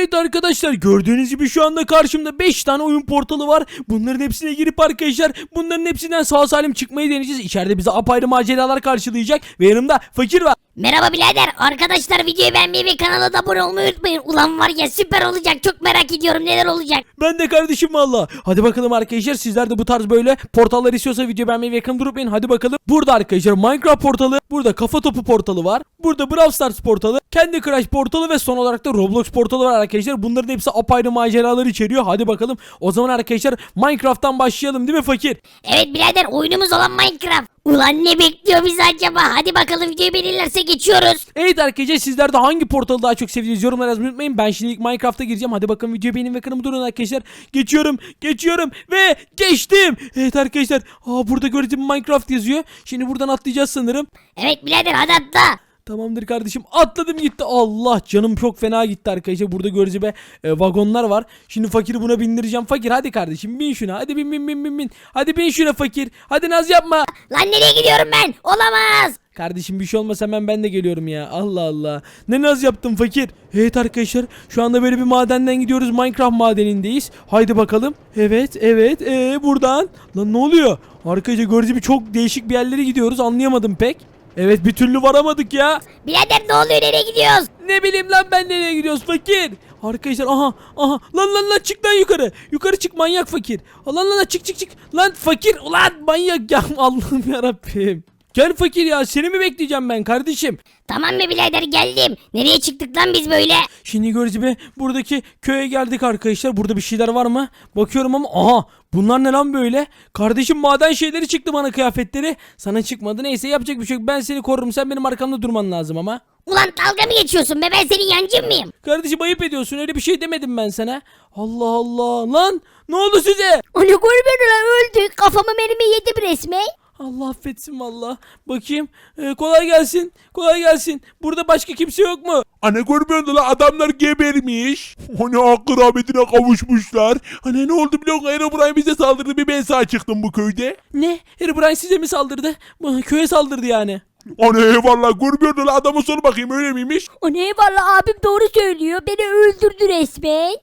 Evet arkadaşlar gördüğünüz gibi şu anda karşımda 5 tane oyun portalı var. Bunların hepsine girip arkadaşlar bunların hepsinden sağ salim çıkmayı deneyeceğiz. İçeride bizi apayrı maceralar karşılayacak ve yanımda fakir var. Merhaba birader. Arkadaşlar videoyu beğenmeyi ve kanala da abone olmayı unutmayın. Ulan var ya süper olacak. Çok merak ediyorum neler olacak. Ben de kardeşim valla. Hadi bakalım arkadaşlar sizler de bu tarz böyle portallar istiyorsa video beğenmeyi ve yakın durmayın. Hadi bakalım. Burada arkadaşlar Minecraft portalı, burada Kafa Topu portalı var. Burada Brawl Stars portalı, Candy Crush portalı ve son olarak da Roblox portalı var arkadaşlar. Bunların hepsi apayrı maceralar içeriyor. Hadi bakalım. O zaman arkadaşlar Minecraft'tan başlayalım değil mi fakir? Evet birader oyunumuz olan Minecraft. Ulan ne bekliyor bizi acaba? Hadi bakalım videoyu belirlerse geçiyoruz. Evet arkadaşlar sizler de hangi portalı daha çok sevdiğiniz yorumlara yazmayı unutmayın. Ben şimdilik Minecraft'a gireceğim. Hadi bakalım videoyu beğenin ve kanımı durun arkadaşlar. Geçiyorum, geçiyorum ve geçtim. Evet arkadaşlar. Aa burada gördüğüm Minecraft yazıyor. Şimdi buradan atlayacağız sanırım. Evet birader hadi atla. Tamamdır kardeşim atladım gitti Allah canım çok fena gitti arkadaşlar burada gördüğünüz gibi e, vagonlar var şimdi fakiri buna bindireceğim fakir hadi kardeşim bin şuna hadi bin bin bin bin bin hadi bin şuna fakir hadi naz yapma Lan nereye gidiyorum ben? Olamaz. Kardeşim bir şey olmasa hemen ben de geliyorum ya. Allah Allah. Ne naz yaptın fakir? Evet arkadaşlar şu anda böyle bir madenden gidiyoruz. Minecraft madenindeyiz. Haydi bakalım. Evet evet. Ee, buradan. Lan ne oluyor? Arkadaşlar gördüğünüz gibi çok değişik bir yerlere gidiyoruz. Anlayamadım pek. Evet bir türlü varamadık ya. Birader ne oluyor nereye gidiyoruz? Ne bileyim lan ben nereye gidiyoruz fakir. Arkadaşlar aha aha lan lan lan çık lan yukarı. Yukarı çık manyak fakir. Lan lan lan çık çık çık. Lan fakir ulan manyak ya Allah'ım yarabbim. Gel fakir ya seni mi bekleyeceğim ben kardeşim? Tamam mı birader geldim. Nereye çıktık lan biz böyle? Şimdi gördüğünüz gibi buradaki köye geldik arkadaşlar. Burada bir şeyler var mı? Bakıyorum ama aha bunlar ne lan böyle? Kardeşim maden şeyleri çıktı bana kıyafetleri. Sana çıkmadı neyse yapacak bir şey yok. Ben seni korurum sen benim arkamda durman lazım ama. Ulan dalga mı geçiyorsun be ben senin yancın mıyım? Kardeşim ayıp ediyorsun öyle bir şey demedim ben sana. Allah Allah lan ne oldu size? Onu görmüyor lan öldü. Kafamı mermi yedim resmen. Allah affetsin valla. Bakayım. Ee, kolay gelsin. Kolay gelsin. Burada başka kimse yok mu? Anne görmüyorsun lan adamlar gebermiş. Hani hakkı rahmetine kavuşmuşlar. Hani ne oldu biliyor musun? Herobrine bize saldırdı bir ben sağ çıktım bu köyde. Ne? Herobrine size mi saldırdı? Bu, Köye saldırdı yani. Anne eyvallah görmüyorsun lan adamı sor bakayım öyle miymiş? O ne valla abim doğru söylüyor. Beni öldürdü resmen.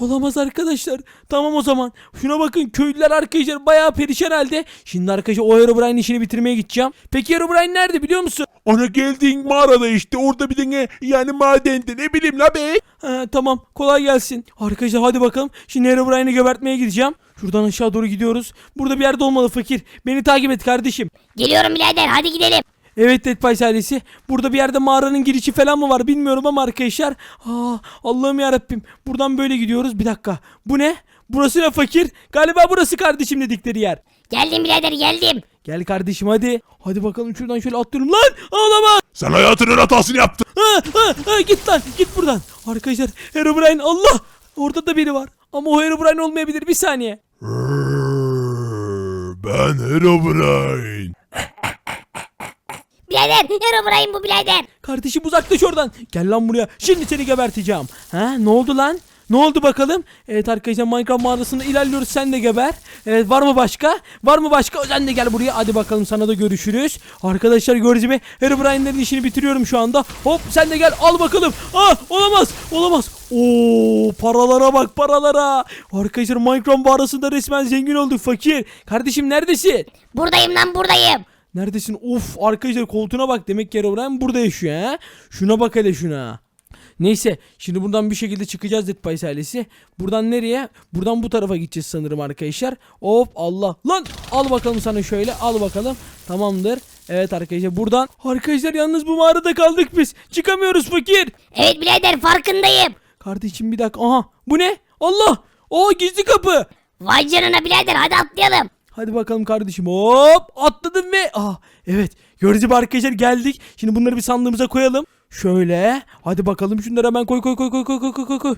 Olamaz arkadaşlar. Tamam o zaman. Şuna bakın köylüler arkadaşlar bayağı perişan halde. Şimdi arkadaşlar o Herobrine'in işini bitirmeye gideceğim. Peki Herobrine nerede biliyor musun? Ana geldiğin mağarada işte orada bir tane yani madende ne bileyim la be. Ha, tamam kolay gelsin. Arkadaşlar hadi bakalım. Şimdi Herobrine'i gebertmeye gideceğim. Şuradan aşağı doğru gidiyoruz. Burada bir yerde olmalı fakir. Beni takip et kardeşim. Geliyorum birader hadi gidelim. Evet Dead Pies ailesi. Burada bir yerde mağaranın girişi falan mı var bilmiyorum ama arkadaşlar. Aa, Allah'ım yarabbim. Buradan böyle gidiyoruz. Bir dakika. Bu ne? Burası ne fakir? Galiba burası kardeşim dedikleri yer. Geldim birader geldim. Gel kardeşim hadi. Hadi bakalım şuradan şöyle atlıyorum. Lan ağlama. Sen hayatının hatasını yaptın. Ha, ha, ha, git lan git buradan. Arkadaşlar Herobrine Allah. Orada da biri var. Ama o Herobrine olmayabilir. Bir saniye. Ben Herobrine. Birader Herobrine bu birader. Kardeşim uzaklaş oradan. Gel lan buraya. Şimdi seni geberteceğim. Ha ne oldu lan? Ne oldu bakalım? Evet arkadaşlar Minecraft mağarasında ilerliyoruz. Sen de geber. Evet var mı başka? Var mı başka? Sen de gel buraya. Hadi bakalım sana da görüşürüz. Arkadaşlar gördüğünüz gibi Herobrine'lerin işini bitiriyorum şu anda. Hop sen de gel al bakalım. Ah olamaz. Olamaz. Oo paralara bak paralara. Arkadaşlar Minecraft mağarasında resmen zengin olduk fakir. Kardeşim neredesin? Buradayım lan buradayım. Neredesin? Of arkadaşlar koltuğuna bak. Demek ki Herobrine burada yaşıyor ha. Şuna bak hele şuna. Neyse şimdi buradan bir şekilde çıkacağız Dead ailesi. Buradan nereye? Buradan bu tarafa gideceğiz sanırım arkadaşlar. Hop Allah. Lan al bakalım sana şöyle al bakalım. Tamamdır. Evet arkadaşlar buradan. Arkadaşlar yalnız bu mağarada kaldık biz. Çıkamıyoruz fakir. Evet birader farkındayım. Kardeşim bir dakika. Aha bu ne? Allah. O gizli kapı. Vay canına birader hadi atlayalım. Hadi bakalım kardeşim. Hop atladım ve ah evet gördüğünüz arkadaşlar geldik. Şimdi bunları bir sandığımıza koyalım. Şöyle. Hadi bakalım şunları hemen koy koy koy koy koy koy koy koy.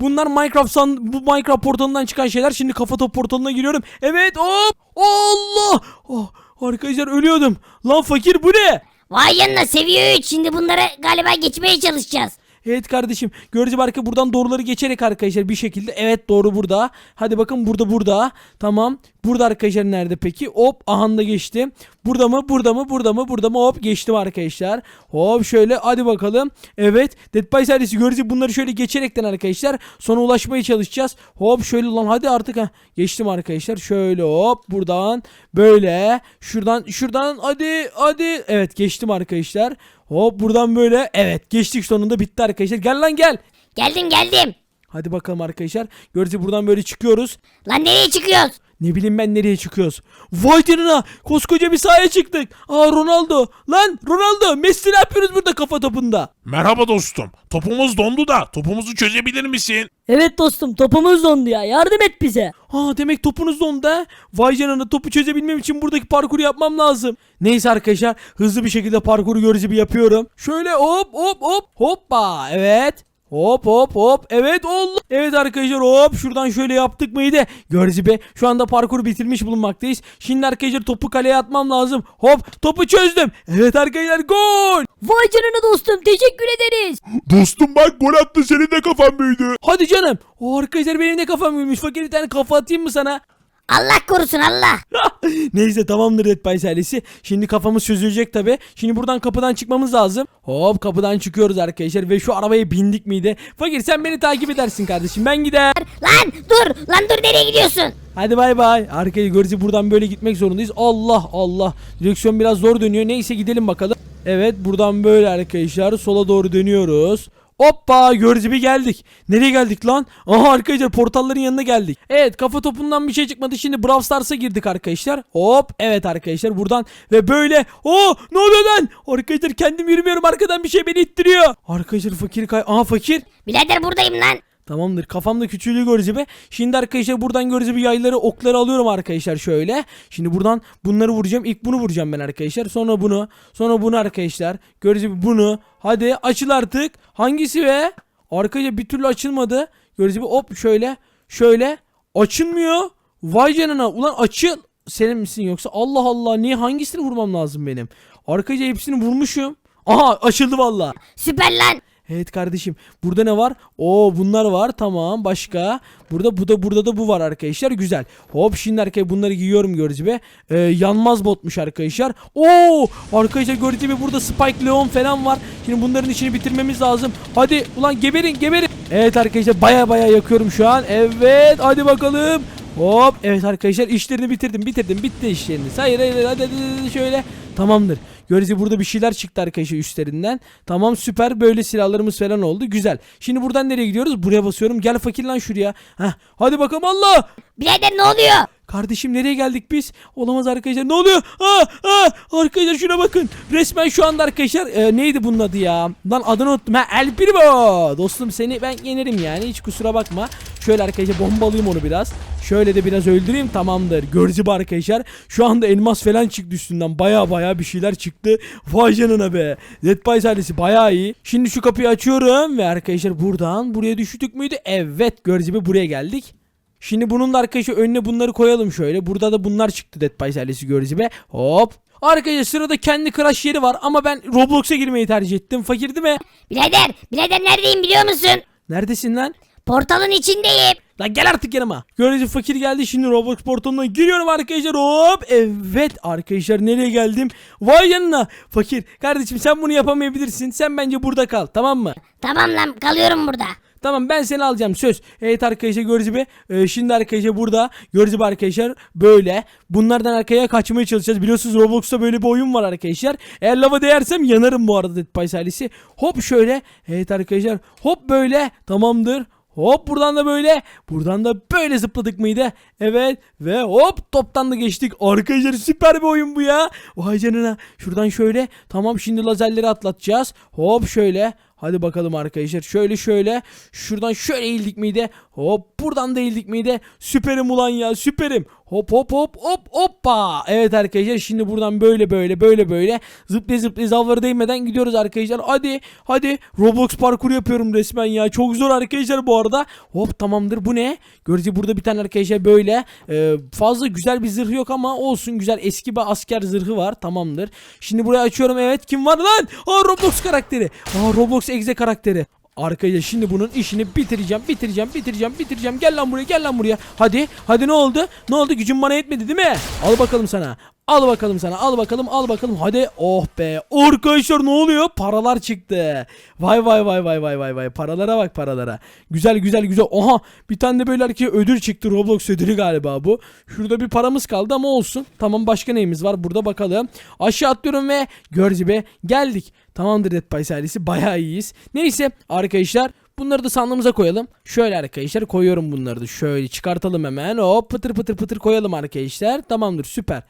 Bunlar Minecraft san bu Minecraft portalından çıkan şeyler. Şimdi kafa top portalına giriyorum. Evet hop. Allah. Oh, arkadaşlar ölüyordum. Lan fakir bu ne? Vay yanına seviye 3 şimdi bunları galiba geçmeye çalışacağız. Evet kardeşim. Görücü arka buradan doğruları geçerek arkadaşlar bir şekilde. Evet doğru burada. Hadi bakın burada burada. Tamam. Burada arkadaşlar nerede peki? Hop ahanda geçtim. Burada mı? Burada mı? Burada mı? Burada mı? Hop geçtim arkadaşlar. Hop şöyle hadi bakalım. Evet. Dead by serisi görücü bunları şöyle geçerekten arkadaşlar. Sonra ulaşmaya çalışacağız. Hop şöyle lan hadi artık ha. Geçtim arkadaşlar. Şöyle hop buradan böyle şuradan şuradan hadi hadi. Evet geçtim arkadaşlar. Hop buradan böyle. Evet geçtik sonunda bitti arkadaşlar. Gel lan gel. Geldim geldim. Hadi bakalım arkadaşlar. Görücü buradan böyle çıkıyoruz. Lan nereye çıkıyoruz? Ne bileyim ben nereye çıkıyoruz. Vay canına koskoca bir sahaya çıktık. Aa Ronaldo. Lan Ronaldo Messi ne yapıyoruz burada kafa topunda? Merhaba dostum. Topumuz dondu da topumuzu çözebilir misin? Evet dostum topumuz dondu ya yardım et bize. Ha demek topunuz dondu ha. Vay canına topu çözebilmem için buradaki parkuru yapmam lazım. Neyse arkadaşlar hızlı bir şekilde parkuru görücü bir yapıyorum. Şöyle hop hop hop hoppa evet. Hop hop hop evet oldu. Evet arkadaşlar hop şuradan şöyle yaptık mıydı? Görücü be şu anda parkuru bitirmiş bulunmaktayız. Şimdi arkadaşlar topu kaleye atmam lazım. Hop topu çözdüm. Evet arkadaşlar gol. Vay canına dostum teşekkür ederiz. Dostum bak gol attı senin de kafan büyüdü. Hadi canım. O arkadaşlar benim de kafam büyümüş. Fakir bir tane kafa atayım mı sana? Allah korusun Allah. Neyse tamamdır Red ailesi. Şimdi kafamız çözülecek tabi. Şimdi buradan kapıdan çıkmamız lazım. Hop kapıdan çıkıyoruz arkadaşlar ve şu arabaya bindik miydi? Fakir sen beni takip edersin kardeşim ben gider. Lan dur lan dur nereye gidiyorsun? Hadi bay bay. Arkayı görücü buradan böyle gitmek zorundayız. Allah Allah. Direksiyon biraz zor dönüyor. Neyse gidelim bakalım. Evet buradan böyle arkadaşlar sola doğru dönüyoruz. Hoppa görücü bir geldik. Nereye geldik lan? Aha arkadaşlar portalların yanına geldik. Evet kafa topundan bir şey çıkmadı. Şimdi Brawl Stars'a girdik arkadaşlar. Hop evet arkadaşlar buradan ve böyle. Oh ne oluyor lan? Arkadaşlar kendim yürümüyorum arkadan bir şey beni ittiriyor. Arkadaşlar fakir kay. Aha fakir. Birader buradayım lan. Tamamdır. Kafamda küçüğü görücü be. Şimdi arkadaşlar buradan görücü bir yayları okları alıyorum arkadaşlar şöyle. Şimdi buradan bunları vuracağım. İlk bunu vuracağım ben arkadaşlar. Sonra bunu. Sonra bunu arkadaşlar. Görücü bir bunu. Hadi açıl artık. Hangisi be? Arkadaşlar bir türlü açılmadı. Görücü bir hop şöyle. Şöyle. Açılmıyor. Vay canına. Ulan açıl. Senin misin yoksa? Allah Allah. Niye hangisini vurmam lazım benim? Arkadaşlar hepsini vurmuşum. Aha açıldı valla. Süper lan. Evet kardeşim. Burada ne var? Oo bunlar var. Tamam. Başka. Burada bu da burada da bu var arkadaşlar. Güzel. Hop şimdi arkaya bunları giyiyorum gördüğünüz gibi. Ee, yanmaz botmuş arkadaşlar. Oo arkadaşlar gördüğünüz gibi burada Spike Leon falan var. Şimdi bunların içini bitirmemiz lazım. Hadi ulan geberin geberin. Evet arkadaşlar baya baya yakıyorum şu an. Evet hadi bakalım. Hop evet arkadaşlar işlerini bitirdim bitirdim bitti işlerini. Hayır hayır, hadi, hadi, hadi şöyle. Tamamdır. Görüyoruz burada bir şeyler çıktı arkadaşlar üstlerinden. Tamam süper böyle silahlarımız falan oldu. Güzel. Şimdi buradan nereye gidiyoruz? Buraya basıyorum. Gel fakir lan şuraya. Heh. Hadi bakalım Allah. Birader ne oluyor? Kardeşim nereye geldik biz? Olamaz arkadaşlar. Ne oluyor? Aa, aa, arkadaşlar şuna bakın. Resmen şu anda arkadaşlar e, neydi bunun adı ya? Lan adını unuttum. Ha El Primo. Dostum seni ben yenerim yani. Hiç kusura bakma. Şöyle arkadaşlar bombalayayım onu biraz. Şöyle de biraz öldüreyim tamamdır. Görücü bu arkadaşlar. Şu anda elmas falan çıktı üstünden. Baya baya bir şeyler çıktı. Vay canına be. Dead by ailesi baya iyi. Şimdi şu kapıyı açıyorum ve arkadaşlar buradan buraya düştük müydü? Evet görücü gibi buraya geldik. Şimdi bunun da arkadaşlar önüne bunları koyalım şöyle. Burada da bunlar çıktı Dead by ailesi görücü gibi. Hop. Arkadaşlar sırada kendi crash yeri var ama ben Roblox'a girmeyi tercih ettim. Fakir değil mi? Birader birader neredeyim biliyor musun? Neredesin lan? Portalın içindeyim. Lan gel artık yanıma. Görece fakir geldi şimdi Roblox portalına giriyorum arkadaşlar hop. Evet arkadaşlar nereye geldim? Vay yanına. Fakir kardeşim sen bunu yapamayabilirsin. Sen bence burada kal tamam mı? Tamam lan kalıyorum burada. Tamam ben seni alacağım söz. Evet arkadaşlar gördüğünüz gibi e, şimdi arkadaşlar burada gördüğünüz gibi arkadaşlar böyle bunlardan arkaya kaçmaya çalışacağız. Biliyorsunuz Roblox'ta böyle bir oyun var arkadaşlar. Eğer lava değersem yanarım bu arada Dead Pies ailesi. Hop şöyle. Evet arkadaşlar hop böyle tamamdır. Hop buradan da böyle. Buradan da böyle zıpladık mıydı? Evet. Ve hop toptan da geçtik. Arkadaşlar süper bir oyun bu ya. Vay canına. Şuradan şöyle. Tamam şimdi lazerleri atlatacağız. Hop şöyle. Hadi bakalım arkadaşlar. Şöyle şöyle. Şuradan şöyle eğildik miydi? Hop buradan da eğildik miydi? Süperim ulan ya süperim. Hop hop hop hop hoppa. Evet arkadaşlar şimdi buradan böyle böyle böyle böyle zıplaya zıplaya zavları değmeden gidiyoruz arkadaşlar. Hadi hadi Roblox parkur yapıyorum resmen ya. Çok zor arkadaşlar bu arada. Hop tamamdır bu ne? Görece burada bir tane arkadaşlar böyle e, fazla güzel bir zırh yok ama olsun güzel eski bir asker zırhı var. Tamamdır. Şimdi burayı açıyorum evet kim var lan? Aa Roblox karakteri. Aa Roblox Exe karakteri. Arkadaşlar şimdi bunun işini bitireceğim, bitireceğim, bitireceğim, bitireceğim. Gel lan buraya, gel lan buraya. Hadi, hadi ne oldu? Ne oldu? Gücüm bana yetmedi değil mi? Al bakalım sana. Al bakalım sana. Al bakalım, al bakalım. Hadi. Oh be. Arkadaşlar ne oluyor? Paralar çıktı. Vay vay vay vay vay vay vay. Paralara bak paralara. Güzel güzel güzel. Oha. Bir tane de böyle ki ödül çıktı. Roblox ödülü galiba bu. Şurada bir paramız kaldı ama olsun. Tamam başka neyimiz var? Burada bakalım. Aşağı atlıyorum ve gördüğünüz gibi geldik. Tamamdır Dead Pies ailesi. Bayağı iyiyiz. Neyse arkadaşlar. Bunları da sandığımıza koyalım. Şöyle arkadaşlar koyuyorum bunları da. Şöyle çıkartalım hemen. Hop pıtır pıtır pıtır koyalım arkadaşlar. Tamamdır süper.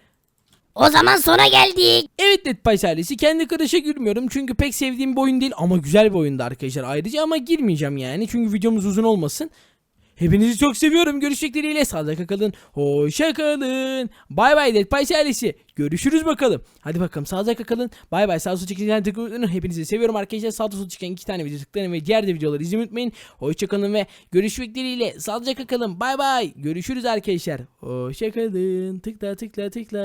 O zaman sona geldik. Evet Dead Pies ailesi kendi karışa gülmüyorum çünkü pek sevdiğim bir oyun değil ama güzel bir oyundu arkadaşlar ayrıca ama girmeyeceğim yani çünkü videomuz uzun olmasın. Hepinizi çok seviyorum. Görüşmek dileğiyle sağlıcakla kalın. Hoşça kalın. Bay bay Dead Pies ailesi. Görüşürüz bakalım. Hadi bakalım sağlıcakla kalın. Bay bay. Sağ sol çıkan tıklayın. Hepinizi seviyorum arkadaşlar. Sağ sol çıkan iki tane video tıklayın ve diğer de videoları izlemeyi unutmayın. Hoşça kalın ve görüşmek dileğiyle sağlıcakla kalın. Bay bay. Görüşürüz arkadaşlar. Hoşça kalın. Tıkla tıkla tıkla.